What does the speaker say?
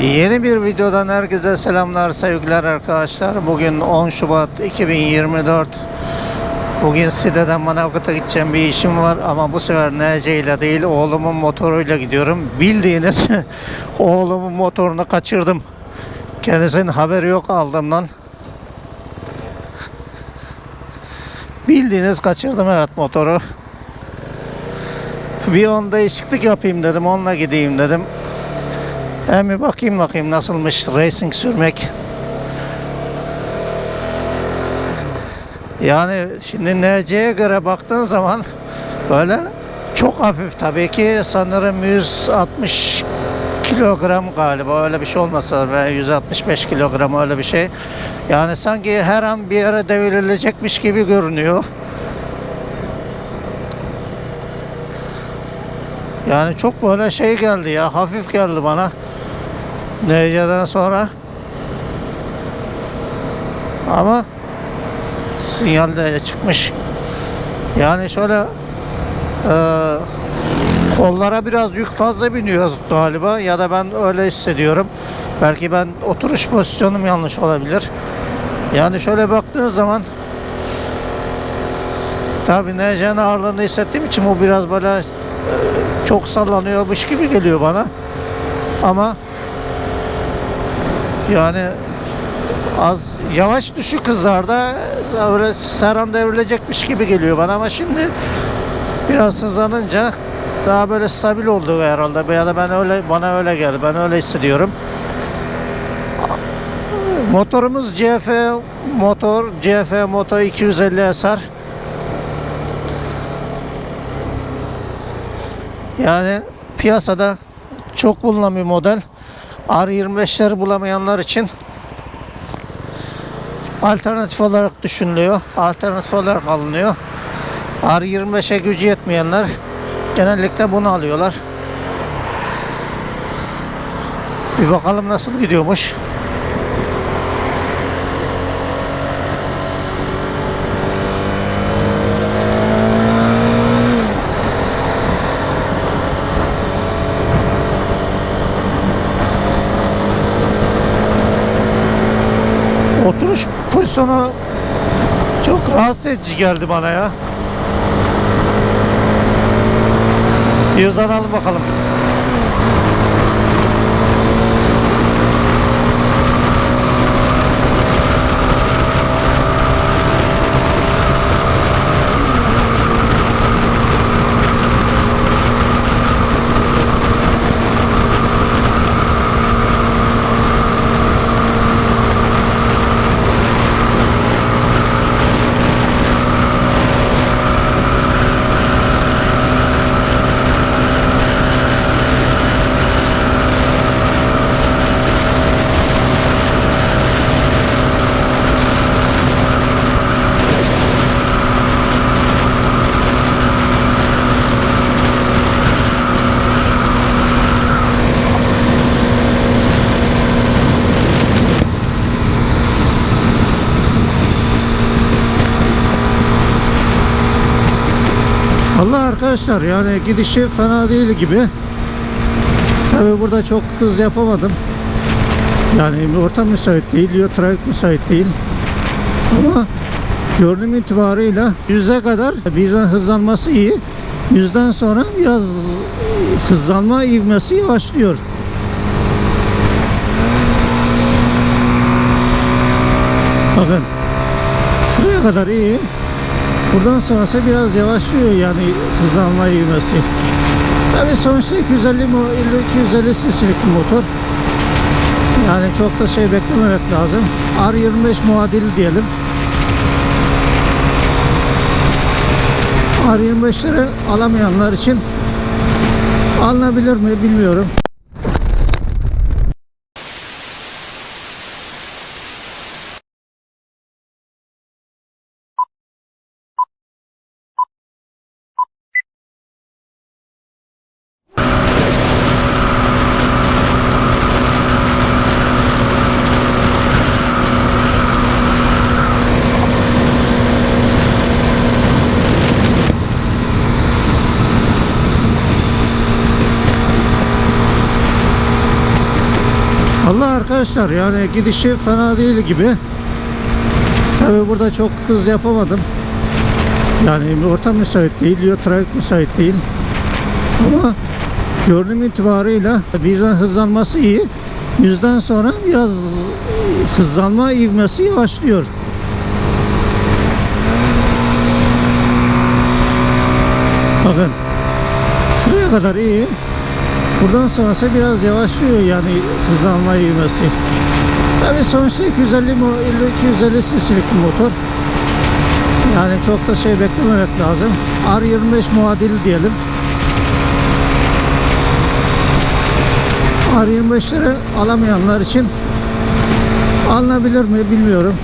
Yeni bir videodan herkese selamlar, sevgiler arkadaşlar. Bugün 10 Şubat 2024. Bugün siteden Manavgat'a gideceğim bir işim var ama bu sefer NC ile değil oğlumun motoruyla gidiyorum. Bildiğiniz oğlumun motorunu kaçırdım. Kendisinin haberi yok aldığımdan. Bildiğiniz kaçırdım evet motoru. Bir on değişiklik yapayım dedim, onunla gideyim dedim. Hem bir bakayım bakayım nasılmış racing sürmek. Yani şimdi NC'ye göre baktığın zaman böyle çok hafif tabii ki sanırım 160 kilogram galiba öyle bir şey olmasa ve 165 kilogram öyle bir şey. Yani sanki her an bir yere devrilecekmiş gibi görünüyor. Yani çok böyle şey geldi ya hafif geldi bana. NC'den sonra. Ama sinyal de çıkmış. Yani şöyle e, kollara biraz yük fazla biniyor galiba ya da ben öyle hissediyorum. Belki ben oturuş pozisyonum yanlış olabilir. Yani şöyle baktığın zaman tabii NC'nin ağırlığını hissettiğim için bu biraz böyle e, çok sallanıyormuş gibi geliyor bana. Ama yani az yavaş düşük hızlarda öyle her an devrilecekmiş gibi geliyor bana ama şimdi biraz hızlanınca daha böyle stabil oldu herhalde. Ya da ben öyle bana öyle geldi. Ben öyle hissediyorum. Motorumuz CF motor CF Moto 250 SR yani piyasada çok bulunan bir model R25'leri bulamayanlar için alternatif olarak düşünülüyor. Alternatif olarak alınıyor. R25'e gücü yetmeyenler genellikle bunu alıyorlar. Bir bakalım nasıl gidiyormuş. Oturuş pozisyonu çok rahatsız edici geldi bana ya. Bir hızlanalım bakalım. Allah arkadaşlar yani gidişi fena değil gibi. Tabi burada çok hız yapamadım. Yani ortam müsait değil, diyor trafik müsait değil. Ama görünüm itibarıyla yüze kadar birden hızlanması iyi. Yüzden sonra biraz hızlanma ivmesi yavaşlıyor. Bakın şuraya kadar iyi. Buradan sonrası biraz yavaşlıyor yani hızlanma ivmesi. Tabii sonuçta 250 mo 250 cc'lik bir motor. Yani çok da şey beklememek lazım. R25 muadili diyelim. R25'leri alamayanlar için alınabilir mi bilmiyorum. Arkadaşlar yani gidişi fena değil gibi. Tabi burada çok hız yapamadım. Yani ortam müsait değil, yol trafik müsait değil. Ama gördüğüm itibarıyla birden hızlanması iyi. Yüzden sonra biraz hızlanma ivmesi yavaşlıyor. Bakın şuraya kadar iyi. Buradan sonrası biraz yavaşlıyor yani hızlanma ivmesi. Tabii sonuçta 250 mo 250 cc'lik bir motor. Yani çok da şey beklememek lazım. R25 muadili diyelim. R25'leri alamayanlar için alınabilir mi bilmiyorum.